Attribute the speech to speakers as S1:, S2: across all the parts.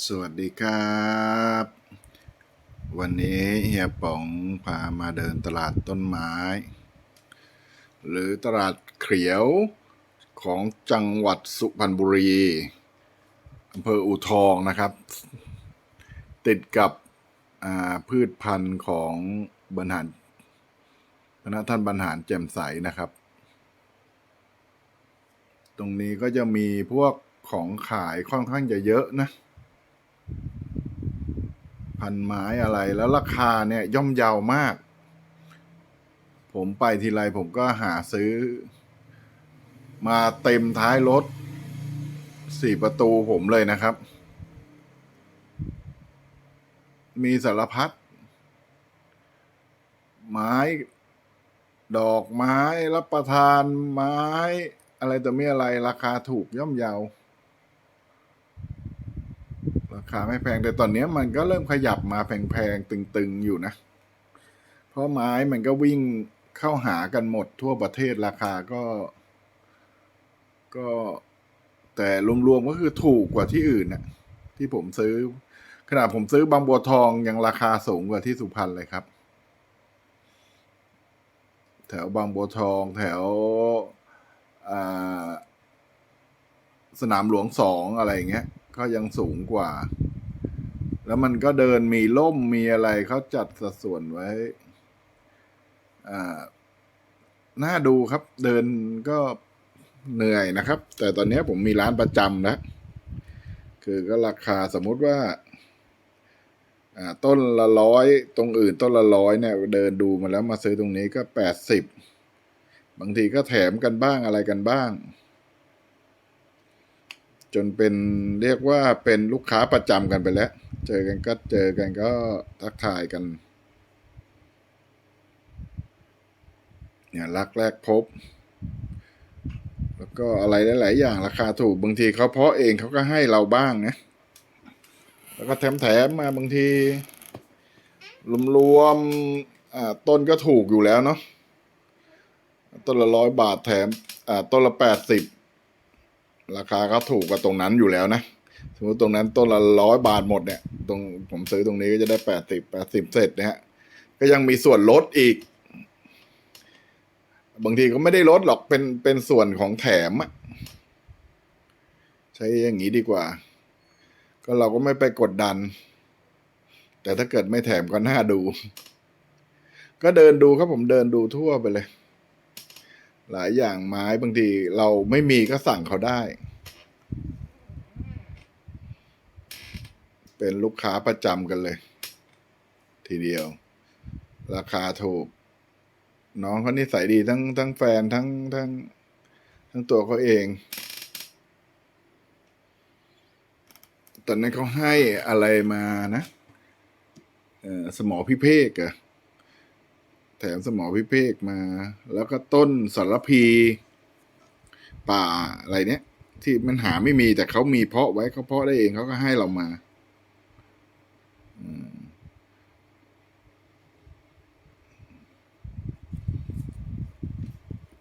S1: สวัสดีครับ วันนี้เฮียป๋องพามาเดินตลาดต้นไม้ หรือตลาดเขียวของจังหวัดสุพรรณบุรีอำเภออูทองนะครับ ติดกับพืชพันธุ์ของบรรหารคณะท่านบรรหารแจ่มใสนะครับ ตรงนี้ก็จะมีพวกของขายค่อนข้างจะเยอะนะ พันไม้อะไร แล้วราคาเนี่ยย่อมเยาวมาก ผมไปทีไรผมก็หาซื้อ มาเต็มท้ายรถสี่ประตูผมเลยนะครับ มีสารพัดไม้ ดอกไม้รับประทานไม้ อะไรแต่ไม่อะไรราคาถูกย่อมเยาว ราคาไม่แพงแต่ตอนนี้มันก็เริ่มขยับมาแพงๆตึงๆอยู่นะ เพราะไม้มันก็วิ่งเข้าหากันหมดทั่วประเทศราคาก็ ก็แต่รวมๆก็คือถูกกว่าที่อื่นน่ะที่ผมซื้อ ขนาดผมซื้อบางบัวทองยังราคาสูงกว่าที่สุพรรณเลยครับ แถวบางบัวทองแถวสนามหลวงสองอะไรอย่างเงี้ย ก็ยังสูงกว่า แล้วมันก็เดินมีล่มมีอะไรเขาจัดสัดส่วนไว้อ่าน่าดูครับ เดินก็เหนื่อยนะครับ แต่ตอนนี้ผมมีร้านประจำแล้วคือก็ราคาสมมุติว่าอ่าต้นละร้อยตรงอื่นต้นละร้อยเนี่ย เดินดูมาแล้วมาซื้อตรงนี้ก็แปดสิบบางทีก็แถมกันบ้างอะไรกันบ้าง จนเป็นเรียกว่าเป็นลูกค้าประจำกันไปแล้ว เจอกันก็เจอกันก็ทักทายกันเนี่ยรักแรกพบ แล้วก็อะไรหลาย ๆ อย่างราคาถูกบางทีเขาเพาะเองเขาก็ให้เราบ้างนะแล้วก็แถมแถมๆมาบางทีรวมๆอ่าต้นก็ถูกอยู่แล้วเนาะต้นละร้อยบาทแถมอ่าต้นละแปดสิบ ราคาก็ถูกกว่าตรงนั้นอยู่แล้วนะสมมติตรงนั้นต้นละร้อยบาทหมดเนี่ย ตรงผมซื้อตรงนี้ก็จะได้แปดสิบแปดสิบเสร็จนะฮะก็ยังมีส่วนลดอีก บางทีก็ไม่ได้ลดหรอกเป็นเป็นส่วนของแถมอะใช้อย่างนี้ดีกว่า ก็เราก็ไม่ไปกดดัน แต่ถ้าเกิดไม่แถมก็น่าดู ก็เดินดูครับผมเดินดูทั่วไปเลย หลายอย่างไม้บางทีเราไม่มีก็สั่งเขาได้ เป็นลูกค้าประจำกันเลย ทีเดียว ราคาถูก น้องเขานิสัยดีทั้งทั้งแฟนทั้งทั้งทั้งตัวเขาเองตอนนั้นเขาให้อะไรมานะสมอพิเภกอะ แถมสมอพิเภกมา แล้วก็ต้นสารพีป่าอะไรเนี้ย ที่มันหาไม่มีแต่เขามีเพาะไว้เขาเพาะได้เองเขาก็ให้เรามา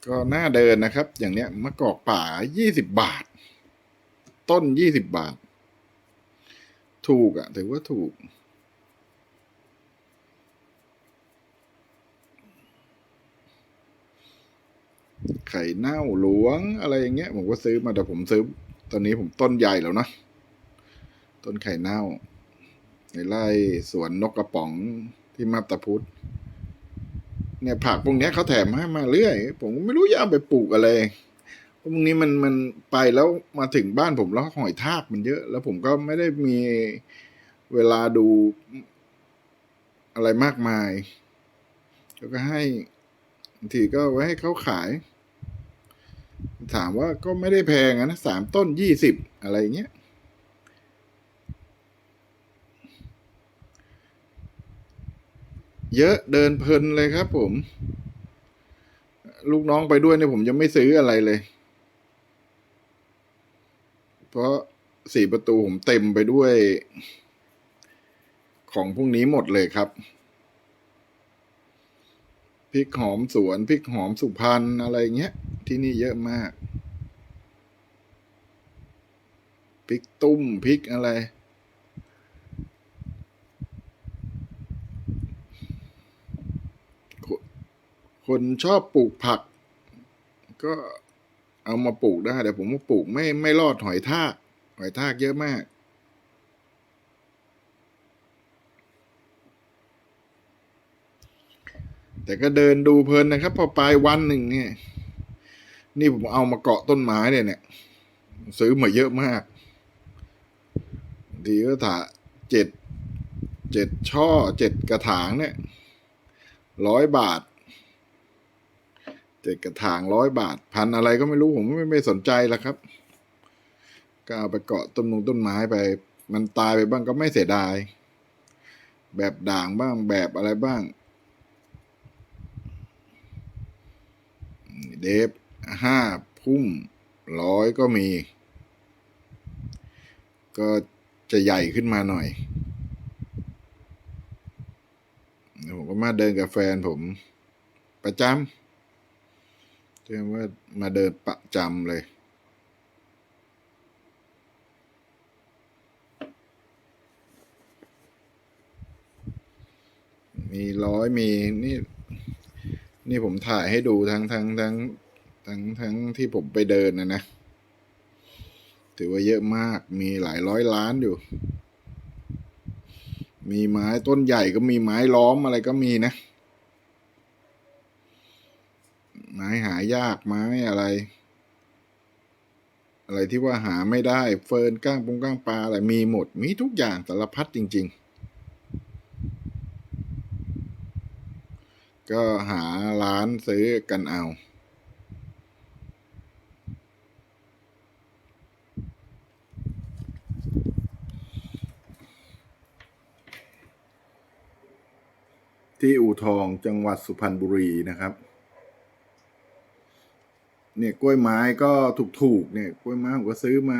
S1: ก็น่าเดินนะครับ อย่างเนี้ยมะกอกป่ายี่สิบบาท ต้นยี่สิบบาท ถูกอะถือว่าถูก ไข่เน่าหลวงอะไรอย่างเงี้ย ผมก็ซื้อมาแต่ผมซื้อ ตอนนี้ผมต้นใหญ่แล้วนะ ต้นไข่เน่า ในไร่สวนนกกระป๋องที่มาบตาพุธเนี่ยผักพวกเนี้ยเขาแถมให้มาเรื่อย ผมก็ไม่รู้จะเอาไปปลูกอะไรพวกนี้มันมันไปแล้วมาถึงบ้านผมแล้วหอยทากมันเยอะ แล้วผมก็ไม่ได้มีเวลาดูอะไรมากมาย แล้วก็ให้บางทีก็ไว้ให้เขาขาย ถามว่าก็ไม่ได้แพงนะสามต้นยี่สิบอะไรเงี้ย เยอะเดินเพลินเลยครับผม ลูกน้องไปด้วยเนี่ยผมยังไม่ซื้ออะไรเลย เพราะสี่ประตูผมเต็มไปด้วย ของพวกนี้หมดเลยครับ พริกหอมสวนพริกหอมสุพรรณอะไรเงี้ย ที่นี่เยอะมากพริกตุ้มพริกอะไร คนชอบปลูกผัก ก็เอามาปลูกได้แต่ผมว่าปลูกไม่ไม่รอดหอยทาก หอยทากเยอะมาก แต่ก็เดินดูเพลินนะครับ พอปลายวันหนึ่งเนี่ย นี่ผมเอามาเกาะต้นไม้เนี่ยเนี่ย ซื้อมาเยอะมาก ทีก็ถาเจ็ดเจ็ดช่อเจ็ดกระถางเนี่ยร้อยบาทเจ็ดกระถางร้อยบาท พันอะไรก็ไม่รู้ผมไม่ไม่สนใจละครับ ก็เอาไปเกาะต้นมงต้นไม้ไป มันตายไปบ้างก็ไม่เสียดาย แบบด่างบ้างแบบอะไรบ้าง เดฟห้าพุ่มร้อยก็มี ก็จะใหญ่ขึ้นมาหน่อย ผมก็มาเดินกับแฟนผมประจำเรียกว่ามาเดินประจำเลย มีร้อยมีนี่ นี่ผมถ่ายให้ดูทั้งทั้งทั้งทั้งทั้งที่ผมไปเดินนะนะ ถือว่าเยอะมากมีหลายร้อยล้านอยู่ มีไม้ต้นใหญ่ก็มีไม้ล้อมอะไรก็มีนะ ไม้หายากไม้อะไร อะไรที่ว่าหาไม่ได้เฟิร์นก้างปงก้างปลาอะไรมีหมด มีทุกอย่างสารพัดจริง ๆ ก็หาร้านซื้อกันเอา ที่อู่ทองจังหวัดสุพรรณบุรีนะครับ เนี่ยกล้วยไม้ก็ถูกๆเนี่ยกล้วยไม้ผมก็ซื้อมา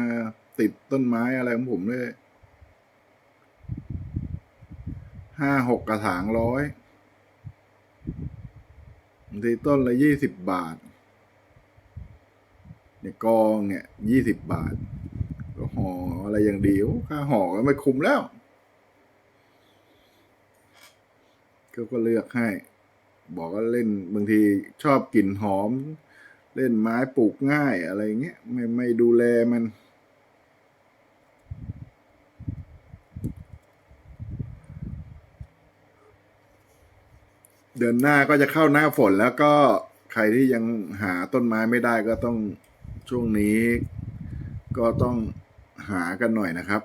S1: ติดต้นไม้อะไรของผมเลยห้าหกกระถางร้อย บางทีต้นละยี่สิบบาท เนี่ยกองเนี่ยยี่สิบบาท ก็ห่ออะไรอย่างเดียวค่าห่อก็ไม่คุ้มแล้วเขาก็เลือกให้ บอกว่าเล่นบางทีชอบกลิ่นหอม เล่นไม้ปลูกง่ายอะไรเงี้ยไม่ไม่ดูแลมัน เดือนหน้าก็จะเข้าหน้าฝนแล้วก็ใครที่ยังหาต้นไม้ไม่ได้ก็ต้องช่วงนี้ ก็ต้องหากันหน่อยนะครับ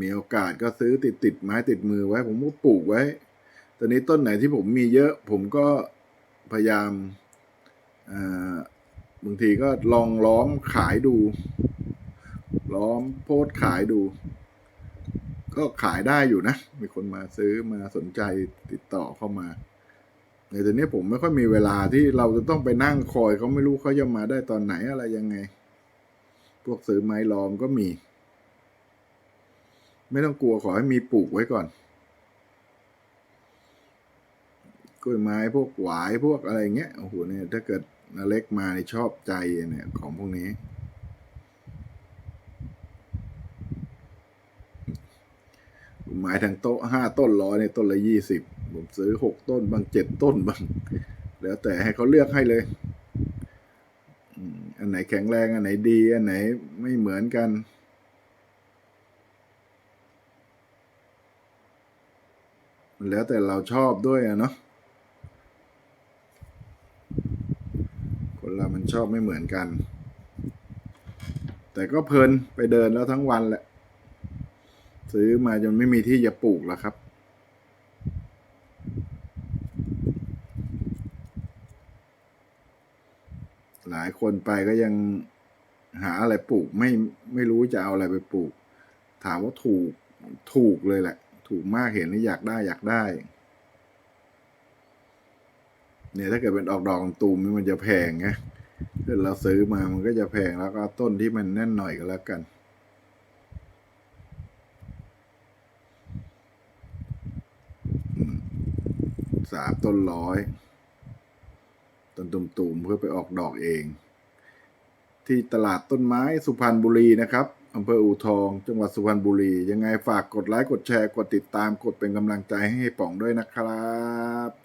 S1: มีโอกาสก็ซื้อติดติดไม้ติดมือไว้ ผมก็ปลูกไว้ ตอนนี้ต้นไหนที่ผมมีเยอะ ผมก็พยายามาบางทีก็ลองล้อมขายดู ล้อมโพสขายดู ก็ขายได้อยู่นะ มีคนมาซื้อมาสนใจติดต่อเข้ามาในตอนนี้ผมไม่ค่อยมีเวลาที่เราจะต้องไปนั่งคอยเขาไม่รู้เขาจะมาได้ตอนไหนอะไรยังไง พวกซื้อไม้ล้อมก็มี ไม่ต้องกลัวขอให้มีปลูกไว้ก่อนกล้วยไม้พวกหวายพวกอะไรเงี้ยโอ้โหเนี่ยถ้าเกิดนาเล็กมาในชอบใจเนี่ยของพวกนี้ ไม้ทั้งโต๊ะห้าต้นร้อยเนี่ยต้นละยี่สิบผมซื้อหกต้นบางเจ็ดต้นบาง แล้วแต่ให้เขาเลือกให้เลยอันไหนแข็งแรง อันไหนดี อันไหนไม่เหมือนกัน แล้วแต่เราชอบด้วยอะเนาะคนเรามันชอบไม่เหมือนกัน แต่ก็เพลินไปเดินแล้วทั้งวันแหละ ซื้อมาจนไม่มีที่จะปลูกแล้วครับหลายคนไปก็ยังหาอะไรปลูกไม่ไม่รู้จะเอาอะไรไปปลูก ถามว่าถูกถูกเลยแหละ ถูกมากเห็นนี่อยากได้อยากได้ เนี่ยถ้าเกิดเป็นออกดอกตูมนี่มันจะแพงไงถ้าเราซื้อมามันก็จะแพงแล้วก็ต้นที่มันแน่นหน่อยก็แล้วกัน สามต้นร้อย ต้นตุ่มๆเพื่อไปออกดอกเอง ที่ตลาดต้นไม้สุพรรณบุรีนะครับอำเภออู่ทอง จังหวัดสุพรรณบุรี ยังไงฝากกดไลค์ กดแชร์ กดติดตาม กดเป็นกำลังใจให้ป๋องด้วยนะครับ